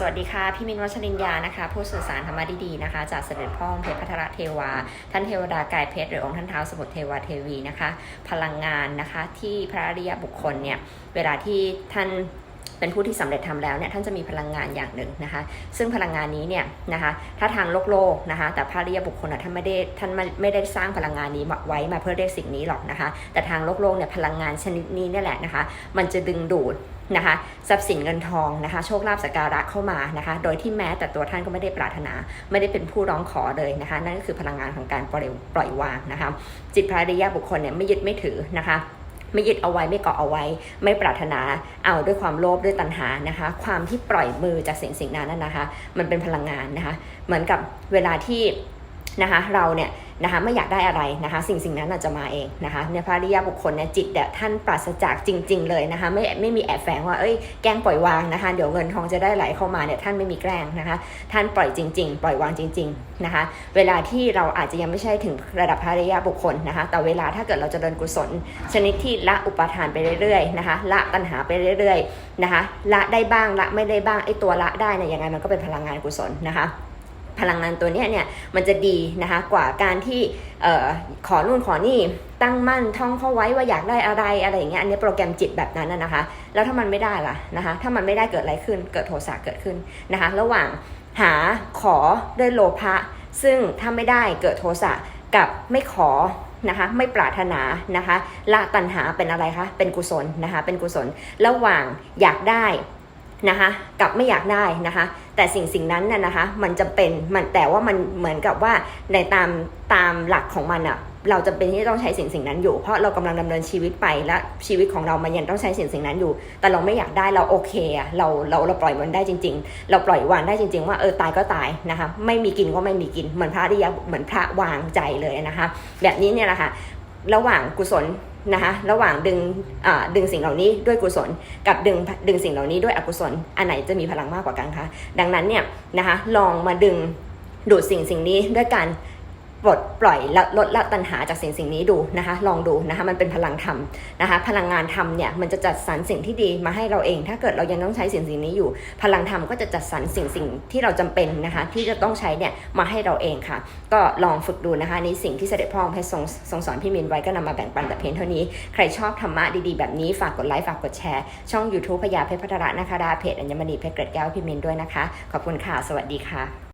สวัสดีค่ะ พี่มินวัชรินยานะคะ ผู้สื่อสารธรรมะดีๆนะคะ จากเสด็จพ่อองค์เพชรพัทรเทวา ท่านเทวดากายเพชรหรือองค์ท่านเท้าสมุทรเทวาเทวีนะคะ พลังงานนะคะที่พระอริยบุคคลเนี่ย เวลาที่ท่าน เป็นผู้ที่สำเร็จทำแล้วเนี่ยท่านจะมีพลังงานอย่างหนึ่งนะคะ ซึ่งพลังงานนี้เนี่ยนะคะถ้าทางโลกโลกนะคะ แต่พระริยบุคคลน่ะท่านไม่ได้ท่านไม่ได้สร้างพลังงานนี้ไว้มาเพื่อได้สิ่งนี้หรอกนะคะ แต่ทางโลกโลกเนี่ยพลังงานชนิดนี้นี่แหละนะคะ มันจะดึงดูดนะคะทรัพย์สินเงินทองนะคะโชคลาภสักการะเข้ามานะคะ โดยที่แม้แต่ตัวท่านก็ไม่ได้ปรารถนา ไม่ได้เป็นผู้ร้องขอเลยนะคะ นั่นก็คือพลังงานของการปล่อยอยวางนะคะ จิตพระริยบุคคลเนี่ยไม่ยึดไม่ถือนะคะ ไม่ยึดเอาไว้ไม่เกาะเอาไว้ ไม่ปรารถนาเอาด้วยความโลภด้วยตัณหานะคะ ความที่ปล่อยมือจากสิ่งสิ่งนั้นนะคะ มันเป็นพลังงานนะคะ เหมือนกับเวลาที่ นะคะเราเนี่ยนะคะไม่อยากได้อะไรนะคะสิ่งสิ่งนั้นน่ะจะมาเองนะคะในพระริยาบุคคลเนี่ยจิตเนี่ยท่านปราศจากจริง ๆ เลยนะคะไม่ไม่มีแอบแฝงว่าเอ้ยแกล้งปล่อยวางนะคะเดี๋ยวเงินทองจะได้ไหลเข้ามาเนี่ยท่านไม่มีแกล้งนะคะท่านปล่อยจริง ๆ ปล่อยวางจริงๆนะคะเวลาที่เราอาจจะยังไม่ใช่ถึงระดับพระริยาบุคคลนะคะแต่เวลาถ้าเกิดเราจะเดินกุศล ชนิดที่ละอุปทานไปเรื่อยๆนะคะละตัณหาไปเรื่อยๆนะคะละได้บ้างละไม่ได้บ้างไอ้ตัวละได้เนี่ยยังไงมันก็เป็นพลังงานกุศลนะคะ พลังงานตัวนี้เนี่ยมันจะดีนะคะกว่าการที่ออขอนู่นขอนี่ตั้งมั่นท่องเข้าไว้ว่าอยากได้อะไรอะไรอย่างเงี้ยอันนี้โปรแกรมจิตแบบนั้นนะนะคะ แล้วถ้ามันไม่ได้ล่ะนะคะถ้ามันไม่ได้เกิดอะไรขึ้น เกิดโทสะเกิดขึ้นนะคะระหว่างหาขอด้วยโลภะซึ่งถ้าไม่ได้เกิดโทสะกับไม่ขอนะคะไม่ปรารถนานะคะละตัณหาเป็นอะไรคะเป็นกุศลนะคะเป็นกุศลระหว่างอยากได้ นะคะกับไม่อยากได้นะคะ แต่สิ่งสิ่งนั้นน่ะนะคะ มันจะเป็นมันแต่ว่ามันเหมือนกับว่าในตามตามหลักของมันอะเราจะเป็นที่ต้องใช้สิ่งสิ่งนั้นอยู่ เพราะเรากำลังดำเนินชีวิตไปและชีวิตของเรามันยังต้องใช้สิ่งสิ่งนั้นอยู่ แต่เราไม่อยากได้เราโอเคอะเราเราเราปล่อยมันได้จริง ๆ เราปล่อยวางได้จริง ๆ ว่าเออตายก็ตายนะคะไม่มีกินก็ไม่มีกินเหมือนพระอริยะเหมือนพระวางใจเลยนะคะ แบบนี้เนี่ยแหละค่ะระหว่างกุศล นะคะระหว่างดึงดึงสิ่งเหล่านี้ด้วยกุศล กับดึงดึงสิ่งเหล่านี้ด้วยอกุศล อันไหนจะมีพลังมากกว่ากันคะดังนั้นเนี่ยนะคะลองมาดึงดูดสิ่งสิ่งนี้ด้วยการ ปลดปล่อยและลดละตัณหาจากสิ่งสิ่งนี้ดูนะคะ ลองดูนะคะมันเป็นพลังธรรมนะคะ พลังงานธรรมเนี่ยมันจะจัดสรรสิ่งที่ดีมาให้เราเอง ถ้าเกิดเรายังต้องใช้สิ่งสิ่งนี้อยู่ พลังธรรมก็จะจัดสรรสิ่งสิ่งที่เราจำเป็นนะคะ ที่จะต้องใช้เนี่ยมาให้เราเองค่ะ ก็ลองฝึกดูนะคะในสิ่งที่เสด็จพ่อองค์พรทรงทรงสอนพี่มินไว้ก็นำมาแบ่งปันแต่เพียงเท่านี้ ใครชอบธรรมะดีๆแบบนี้ฝากกดไลค์ฝากกดแชร์ช่อง YouTube พญาเพชรพัฒระนะคะดาเพจอัญมณีเพชรเกร็ดแก้วพี่มินด้วยนะคะ ขอบคุณค่ะสวัสดีค่ะ